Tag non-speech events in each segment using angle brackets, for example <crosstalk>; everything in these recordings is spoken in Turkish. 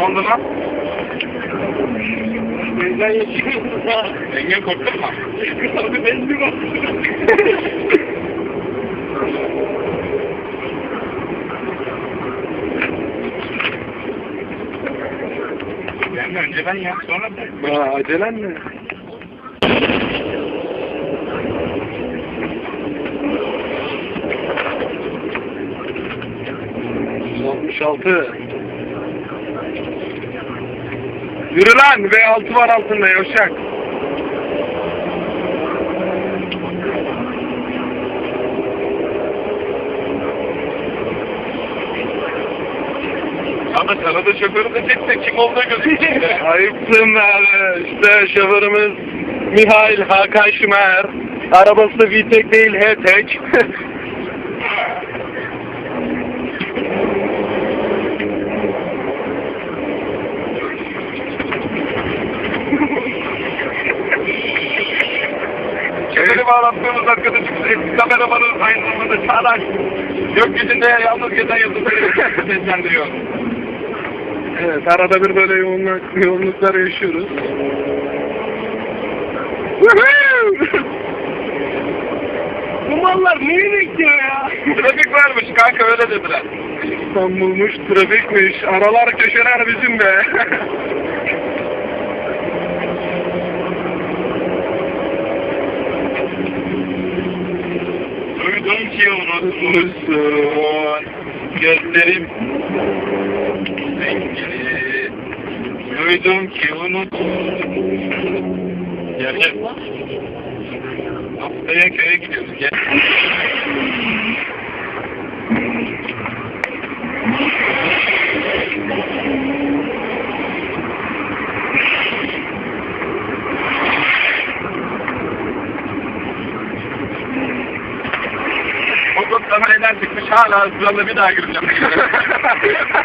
Lan? Benden ha. Engin korktun mu? Abi benzin var. Yani önce ben ya sonra ben. Ha, acelen mi? Altmış altı. Yürü lan V6 var altında yavşak. Ama sana da şoförü de çekse kim olduğu gözüküyor. <laughs> Ayıpsın be abi. İşte şoförümüz Mihail Hakan Şümer. Arabası VTEC değil H-Tech. <laughs> Şoförü bağlattığımız arkadaşımız eski kameramanın aynı zamanda Çağdaş. Gökyüzünde yalnız gezen yıldızları <laughs> seslendiriyor. evet arada bir böyle yoğunluk, yoğunluklar yaşıyoruz. Bu mallar neyi bekliyor ya? Trafik varmış kanka öyle dediler. İstanbul'muş, trafikmiş, aralar köşeler bizim be. Unutmuşsun gözlerim. Duydum ki unutmuşsun. Gel gel. Haftaya köye gidiyoruz gel. Hala hızlandı bir daha gireceğim. <laughs>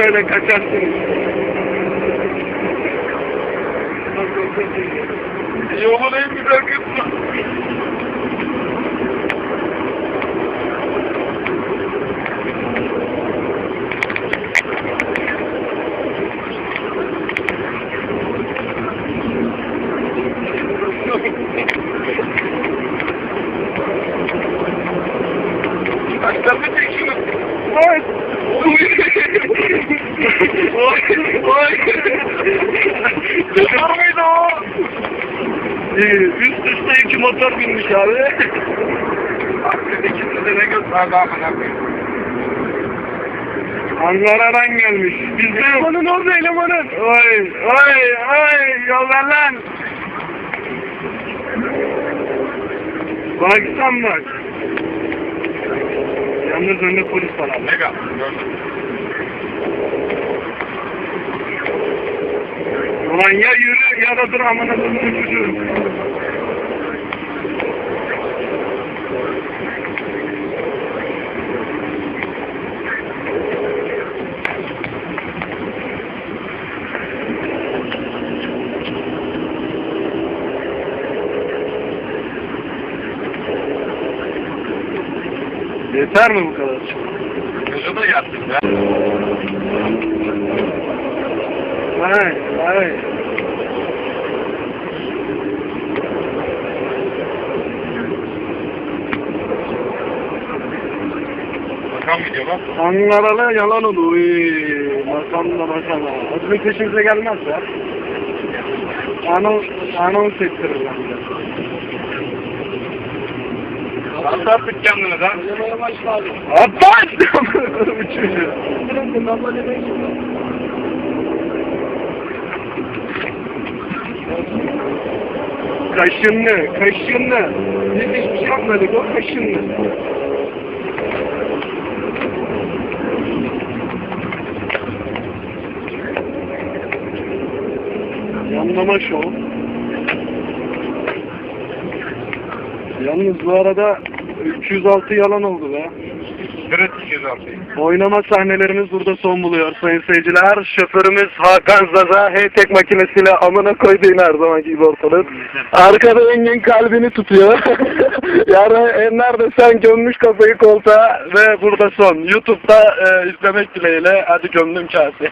Hah şöyle kaçarsınız. Yolun en güzel kısmı. Kaçlarını çekiyor. Oy! Oy! Dışarı mıydı o? İyi, üst üste iki motor binmiş abi. Aslında ikisi de ne gösterdi amına koyayım. Ankara'dan gelmiş. Biz de elemanın orada elemanın. Oy, oy, oy, yol ver lan. Bak sen bak. Yalnız önünde polis var abi. Mega. Gördüm. Ulan ya yürü ya da dur amına koyayım. Yeter mi bu kadar? Gözü de yattım ya. Hayır, hayır. Bakan video bak. Ankaralı yalan olur. Uy, Makamda maşallah. Bizim peşimize gelmez ya. Anons, anons ettirir bence. Nasıl artık kendini lan? Abbas! <laughs> Üçüncü. Kaşınlı, kaşınlı. Biz hiçbir şey yapmadık, o kaşınlı. Yanlama şov. Yalnız bu arada 306 yalan oldu be. Kırık 206. Oynama sahnelerimiz burada son buluyor sayın seyirciler. Şoförümüz Hakan Zaza hey-tek makinesiyle amına koydu yine her zamanki gibi ortalık. Arkada Engin kalbini tutuyor. <laughs> yani Enler de sen gömmüş kafayı koltuğa ve burada son. Youtube'da e, izlemek dileğiyle hadi gömdüm kase.